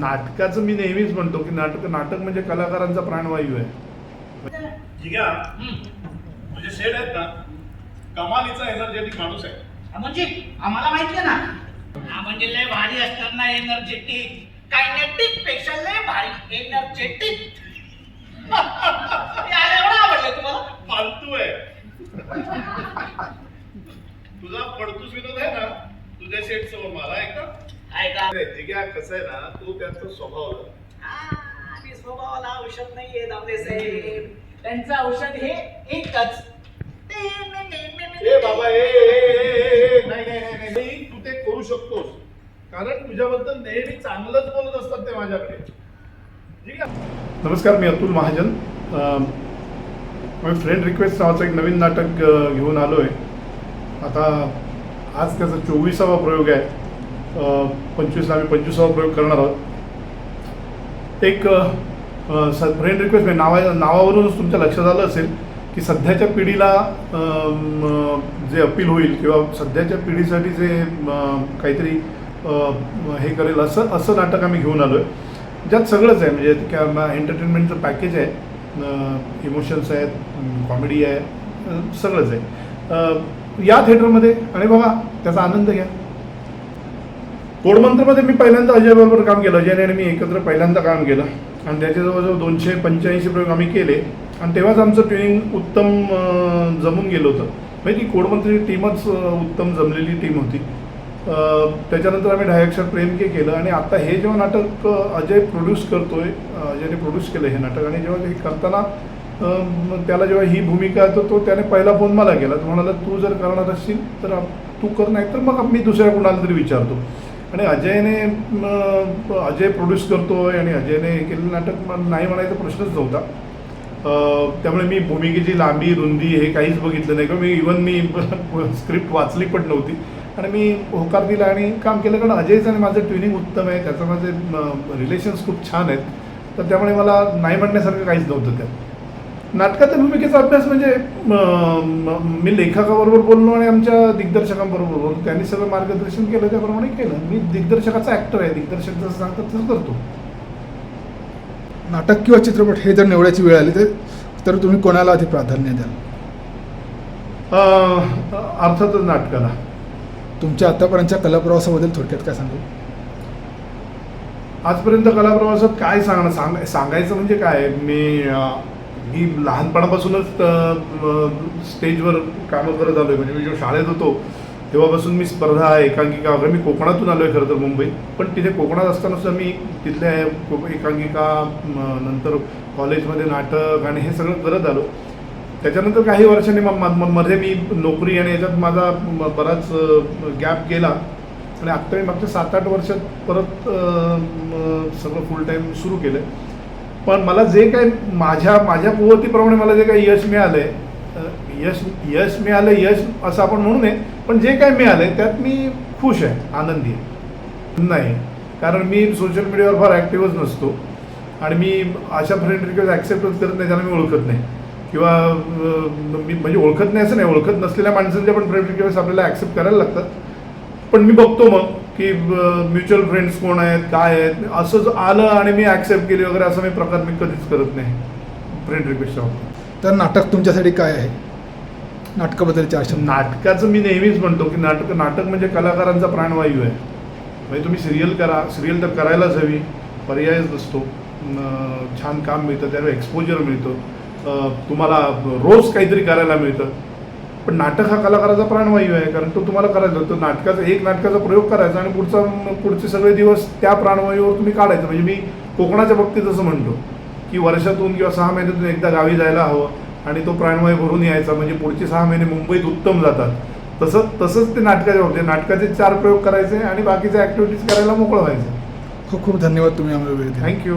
नाटकाचं मी नेहमीच म्हणतो की नाटक नाटक म्हणजे कलाकारांचा प्राणवायू आहे. म्हणजे शेड आहेत ना कमालीचा एनर्जेटिक माणूस आहे. म्हणजे आम्हाला माहिती आहे ना? म्हणजे लय भारी असतात ना एनर्जेटिक कायनेटिकपेक्षा लय भारी एनर्जेटिक एवढं आवडलं तुम्हाला? फालतू आहे. तुझा पडतूस विनोद आहे ना तुझ्या शेड समोर मला ऐका ऐका. जिग्या कसं आहे ना तू त्यांचा स्वभाव आणि स्वभावाला औषध नाहीये दामले साहेब. त्यांचं औषध हे एकच. ए बाबा ए, ए, ए, ए, ए, नाही नाही नाही नाही तू ते करू शकतोस. कारण तुझ्याबद्दल नेहमी चांगलंच बोलत असतात ते माझ्याकडे. ठीक आहे? नमस्कार मी अतुल महाजन. फ्रेंड रिक्वेस्ट नावाचं एक नवीन नाटक अ, घेऊन आलो आहे आता आज त्याचा चोवीसावा प्रयोग आहे. पंचवीसला आम्ही पंचवीसावा प्रयोग करणार आहोत. एक फ्रेंड रिक्वेस्ट म्हणजे नावा नावावरूनच तुमच्या लक्षात आलं असेल की सध्याच्या पिढीला जे अपील होईल किंवा सध्याच्या पिढीसाठी जे काहीतरी हे करेल असं असं नाटक आम्ही घेऊन आलो आहे ज्यात सगळंच आहे म्हणजे त्या एंटरटेनमेंटचं पॅकेज आहे. इमोशन्स आहेत कॉमेडी आहे सगळंच आहे. या थिएटरमध्ये आणि बाबा त्याचा आनंद घ्या. कोडमंत्रमध्ये मी पहिल्यांदा अजय बरोबर काम केलं. अजयने आणि मी एकत्र पहिल्यांदा काम केलं. आणि त्याचे जवळजवळ दोनशे पंच्याऐंशी प्रयोग आम्ही केले. आणि तेव्हाच आमचं ट्रेनिंग उत्तम जमून गेलं होतं. म्हणजे ती कोडमंत्रीची टीमच उत्तम जमलेली टीम होती. त्याच्यानंतर आम्ही डायरेक्शन प्रेम के केलं. आणि आता हे जेव्हा नाटक अजय प्रोड्यूस करतोय अजयने प्रोड्यूस केलं हे नाटक. आणि जेव्हा हे करताना त्याला जेव्हा ही भूमिका तर तो त्याने पहिला फोन मला केला. तो म्हणाला तू जर करणार असशील तर तू कर नाही तर मग मी दुसऱ्या कोणाला तरी विचारतो. आणि अजयने अजय प्रोड्यूस करतो आहे आणि अजयने केलेलं नाटक नाही म्हणायचा प्रश्नच नव्हता. त्यामुळे मी भूमिकेची लांबी रुंदी हे काहीच बघितलं नाही. किंवा मी इवन मी स्क्रिप्ट वाचली पण नव्हती. आणि मी होकार दिला आणि काम केलं. कारण अजयचं आणि माझं ट्युनिंग उत्तम आहे. त्याचं माझे रिलेशन्स खूप छान आहेत. तर त्यामुळे मला नाही म्हणण्यासारखं काहीच नव्हतं त्यात. नाटकाच्या भूमिकेचा अभ्यास म्हणजे म, लेखकाबरोबर बोललो आणि आमच्या दिग्दर्शकांबरोबर बोललो. त्यांनी सगळं मार्गदर्शन केलं त्याप्रमाणे केलं. मी दिग्दर्शकाचा ॲक्टर आहे. दिग्दर्शक जसं सांगतात तसं करतो. नाटक किंवा चित्रपट हे जर निवडायची वेळ आली तर तुम्ही कोणाला आधी प्राधान्य द्याल? अर्थातच नाटकाला. तुमच्या आतापर्यंतच्या कलाप्रवासाबद्दल थोडक्यात काय सांगू आजपर्यंत कलाप्रवासात काय सांगणं सांग सांगायचं म्हणजे काय? मी मी लहानपणापासूनच स्टेजवर कामं करत आलो आहे म्हणजे मी जेव्हा शाळेत होतो तेव्हापासून मी स्पर्धा एकांकिका वगैरे मी कोकणातून आलो आहे खरं तर मुंबईत. पण तिथे कोकणात असताना सुद्धा मी तिथल्या एकांकिका नंतर कॉलेजमध्ये नाटक आणि हे सगळं करत आलो. त्याच्यानंतर काही वर्षांनी मग म- म- मध्ये मी नोकरी आणि याच्यात माझा बराच गॅप गेला. आणि आत्ता मी मागच्या सात आठ वर्षात परत सगळं फुल टाईम सुरू केलं आहे पण मला जे काही माझ्या माझ्या कुवतीप्रमाणे मला जे काही यश मिळालं आहे यश यश मिळालं यश असं आपण म्हणू नये पण जे काय मिळालं आहे त्यात मी खुश आहे आनंदी आहे. नाही कारण मी सोशल मीडियावर फार ॲक्टिव्हच नसतो आणि मी अशा फ्रेंड रिक्वेस्ट ॲक्सेप्टच करत नाही ज्याला मी ओळखत नाही. किंवा मी म्हणजे ओळखत नाही असं नाही ओळखत नसलेल्या माणसांच्या पण फ्रेंड रिक्वेस्ट आपल्याला ॲक्सेप्ट करायला लागतात. पण मी बघतो मग. की म्युच्युअल फ्रेंड्स कोण आहेत काय आहेत असं आलं आणि मी ॲक्सेप्ट केली वगैरे असं मी प्रकार मी कधीच करत नाही फ्रेंड रिक्वेस्टच्या तर नाटक तुमच्यासाठी काय आहे? नाटकाबद्दल चार शब्द. नाटकाचं मी नेहमीच म्हणतो की नाटक नाटक म्हणजे कलाकारांचा प्राणवायू आहे. म्हणजे तुम्ही सिरियल करा सिरियल तर करायलाच हवी पर्यायच नसतो. छान काम मिळतं त्यावर एक्सपोजर मिळतं. तुम्हाला रोज काहीतरी करायला मिळतं. पण नाटक हा कलाकाराचा प्राणवायू आहे कारण तो तुम्हाला करायचा तो नाटकाचा एक नाटकाचा प्रयोग करायचा आणि पुढचा पुढचे सगळे दिवस त्या प्राणवायूवर तुम्ही काढायचं. म्हणजे मी कोकणाच्या बाबतीत असं म्हणतो की वर्षातून किंवा सहा महिन्यातून एकदा गावी जायला हवं आणि तो प्राणवायू भरून यायचा. म्हणजे पुढचे सहा महिने मुंबईत उत्तम जातात. तसं तसंच ते नाटकाच्या बाबतीत. नाटकाचे चार प्रयोग करायचे आणि बाकीच्या ॲक्टिव्हिटीज करायला मोकळं व्हायचं. खूप खूप धन्यवाद तुम्ही आम्हाला वेळ थँक्यू